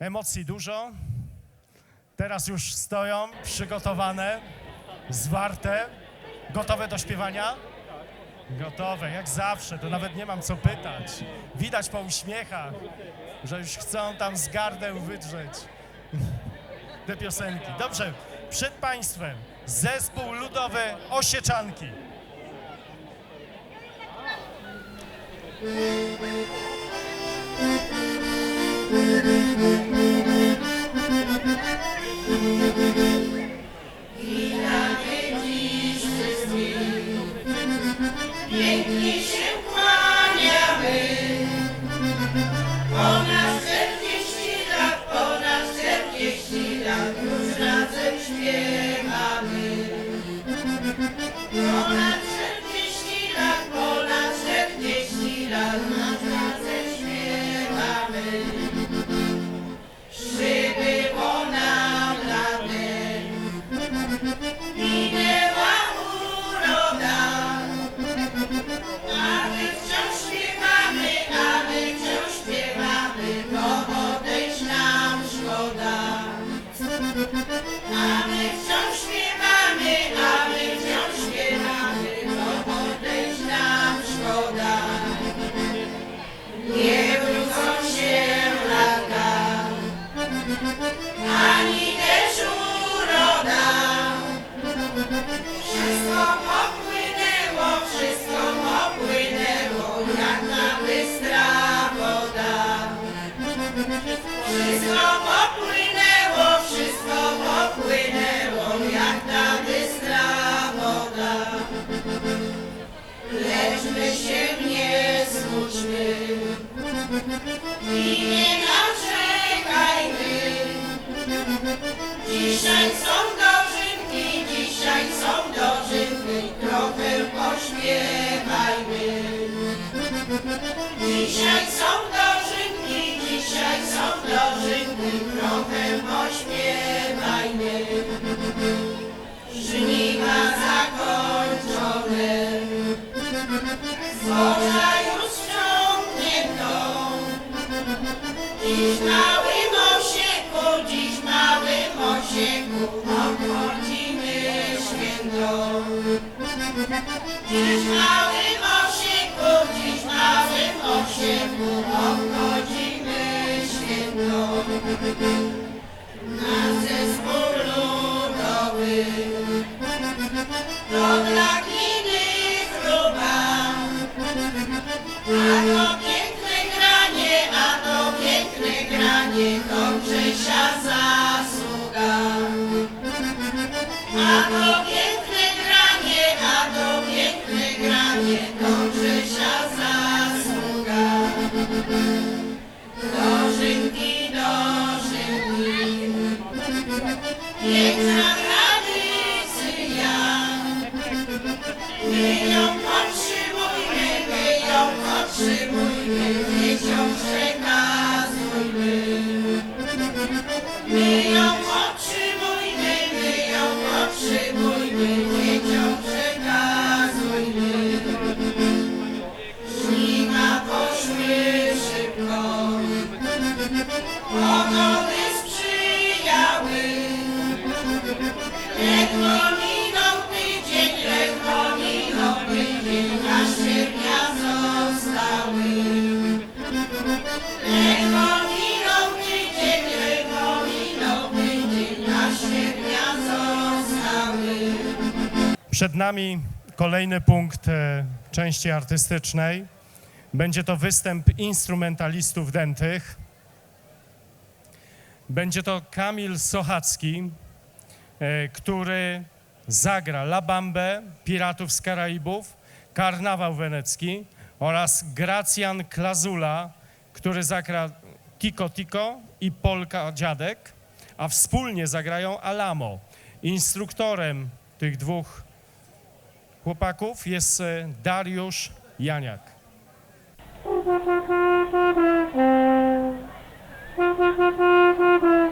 Emocji dużo. Teraz już stoją przygotowane, zwarte, gotowe do śpiewania. Gotowe, jak zawsze, to nawet nie mam co pytać. Widać po uśmiechach, że już chcą tam z gardeł wydrzeć te piosenki. Dobrze, przed Państwem zespół ludowy Osieczanki. I nie. Dzisiaj są dożynki, dzisiaj są dożynki, trochę pośpiewajmy. Dzisiaj są dożynki, dzisiaj są dożynki, trochę pośpiewajmy. Żniwa zakończone, zboża Dziś małym osieku, dziś małym osieku obchodzimy święto. Dziś małym osieku, dziś małym osieku obchodzimy święto. Nasz zespół ludowy to dla innych chluba. A to granie, to Grzesia zasługa. A to piękne granie, a to piękne granie, to Grzesia zasługa. Dożynki, dożynki, piękna tradycja. My ją podtrzymujmy, my ją podtrzymujmy, dzieciom przekazujmy. Przed nami kolejny punkt e, części artystycznej. Będzie to występ instrumentalistów dętych. Będzie to Kamil Sochacki, e, który zagra La Bambę, Piratów z Karaibów, Karnawał Wenecki oraz Gracjan Klazula, który zagra Kiko Tiko i Polka Dziadek, a wspólnie zagrają Alamo. Instruktorem tych dwóch chłopaków jest e, Dariusz Janiak.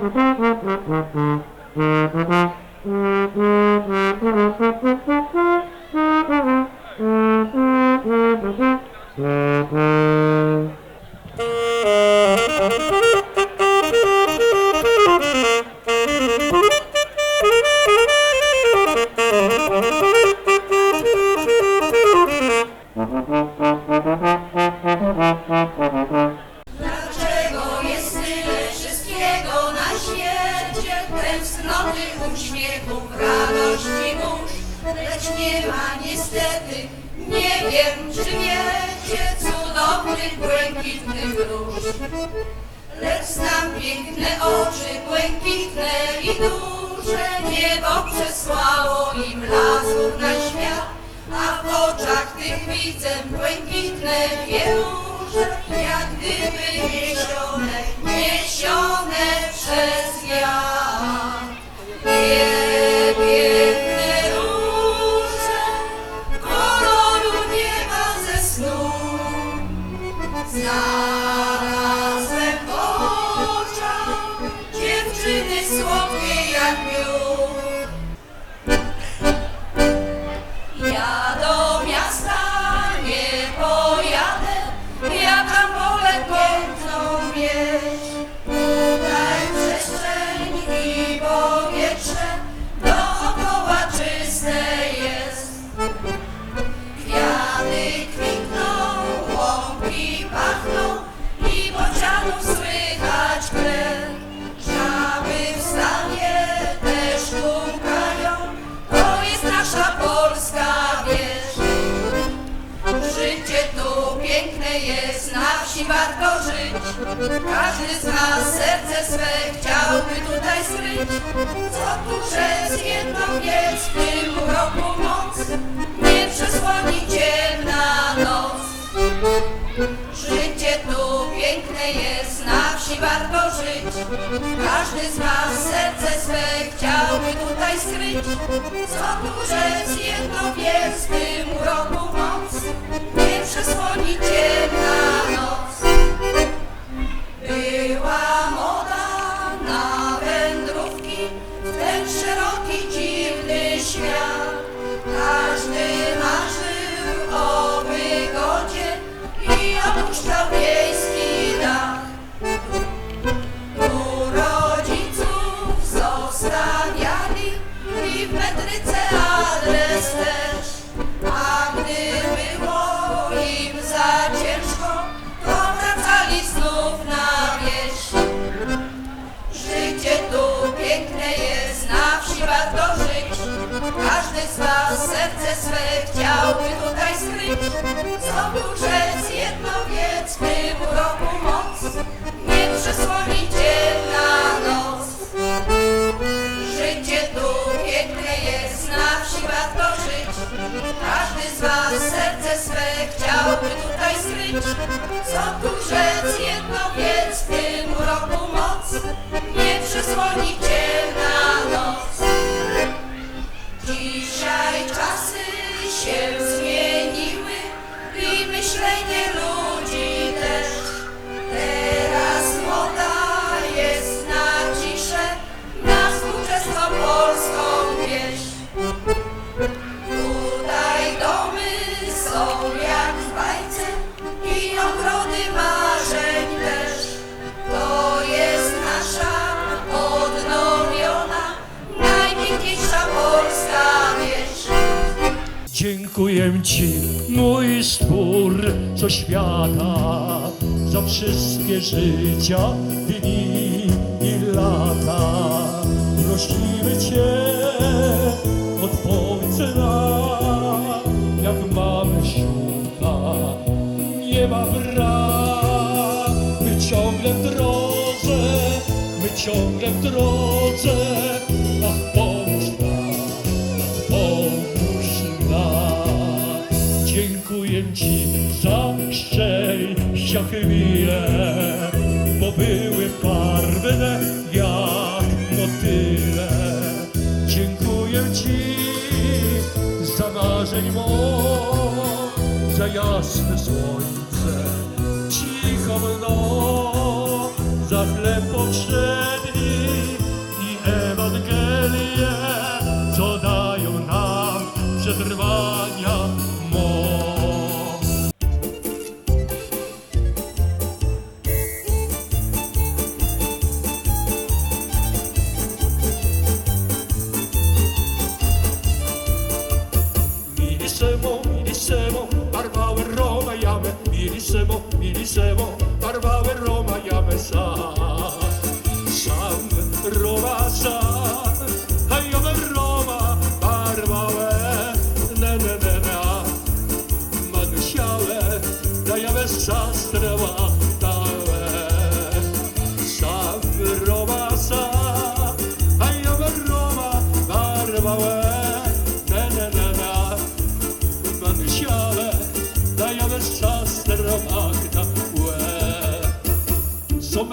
Mm-hmm. Widzę błękitne wieże, Każdy z nas serce swe chciałby tutaj skryć. Co tu rzec, jedno wiedz, w tym roku nie przesłoni ciemna noc. Życie tu piękne jest, na wsi warto żyć. Każdy z nas serce swe chciałby tutaj skryć. Co tu rzec, jedno wiedz, w tym roku nie przesłoni ciemna noc. Była moja Każdy z was serce swe chciałby tutaj skryć. Co tu rzec, jedno wiedz, w tym roku moc nie przesłoni ciemna noc. Życie tu piękne jest, na wsi warto żyć. Każdy z was serce swe chciałby tutaj skryć. Co tu rzec, jedno wiedz, w tym roku moc nie przesłoni Dziękuję Ci, mój stwór, co świata, za wszystkie życia, dni i lata. Prosimy Cię, odpowiedz nam, jak mamy szuka, nie ma brak. My ciągle w drodze, my ciągle w drodze, Dziękuję Ci za szczęścia chwile, bo były barwne jak motyle. Dziękuję Ci za marzeń moc, za jasne słońce, cichą noc, Roma sa Jame Roma barbawe Ne ne ne ne Manusiale Dajame sastrava dave Sam Roma sa Jame Roma barbawe Ne ne ne ne Manusiale Dajame sastrava dave som